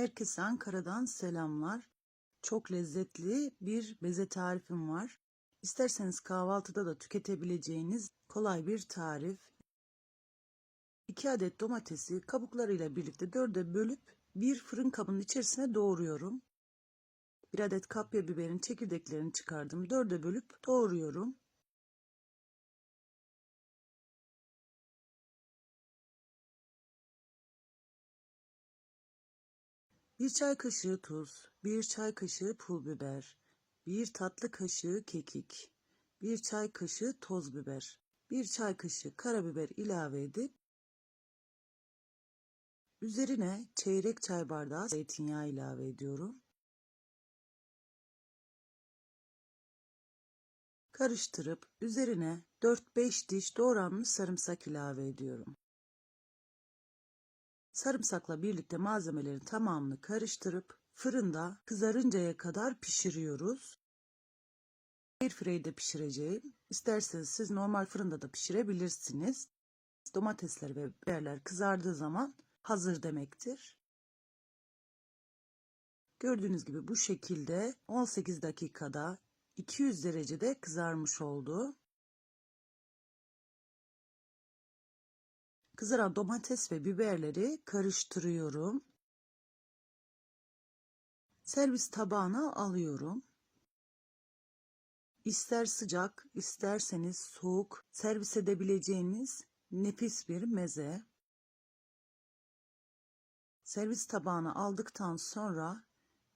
Herkese Ankara'dan selamlar. Çok lezzetli bir beze tarifim var. İsterseniz kahvaltıda da tüketebileceğiniz kolay bir tarif. 2 adet domatesi kabuklarıyla birlikte dörde bölüp bir fırın kabının içerisine doğruyorum. Bir adet kapya biberin çekirdeklerini çıkardım. Dörde bölüp doğruyorum. Bir çay kaşığı tuz, bir çay kaşığı pul biber, bir tatlı kaşığı kekik, bir çay kaşığı toz biber, bir çay kaşığı karabiber ilave edip üzerine çeyrek çay bardağı zeytinyağı ilave ediyorum. Karıştırıp üzerine 4-5 diş doğranmış sarımsak ilave ediyorum. Sarımsakla birlikte malzemelerin tamamını karıştırıp fırında kızarıncaya kadar pişiriyoruz. Airfryer'de pişireceğim. İsterseniz siz normal fırında da pişirebilirsiniz. Domatesler ve biberler kızardığı zaman hazır demektir. Gördüğünüz gibi bu şekilde 18 dakikada 200 derecede kızarmış oldu. Kızaran domates ve biberleri karıştırıyorum. Servis tabağına alıyorum. İster sıcak, isterseniz soğuk servis edebileceğiniz nefis bir meze. Servis tabağına aldıktan sonra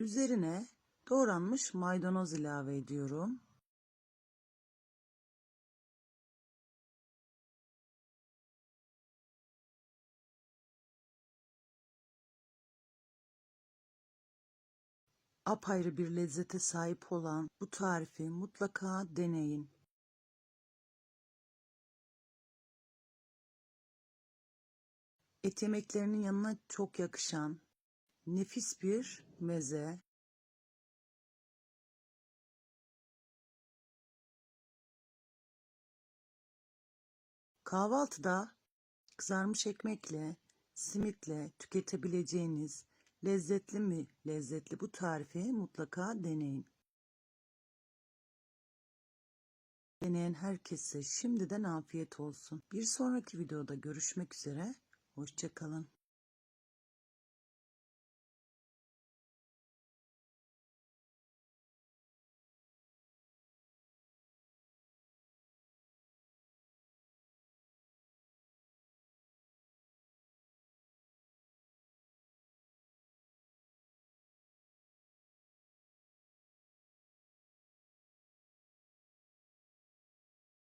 üzerine doğranmış maydanoz ilave ediyorum. Apayrı bir lezzete sahip olan bu tarifi mutlaka deneyin. Et yemeklerinin yanına çok yakışan nefis bir meze. Kahvaltıda kızarmış ekmekle, simitle tüketebileceğiniz Lezzetli mi? Lezzetli bu tarifi mutlaka deneyin. Deneyen herkese şimdiden afiyet olsun. Bir sonraki videoda görüşmek üzere. Hoşçakalın.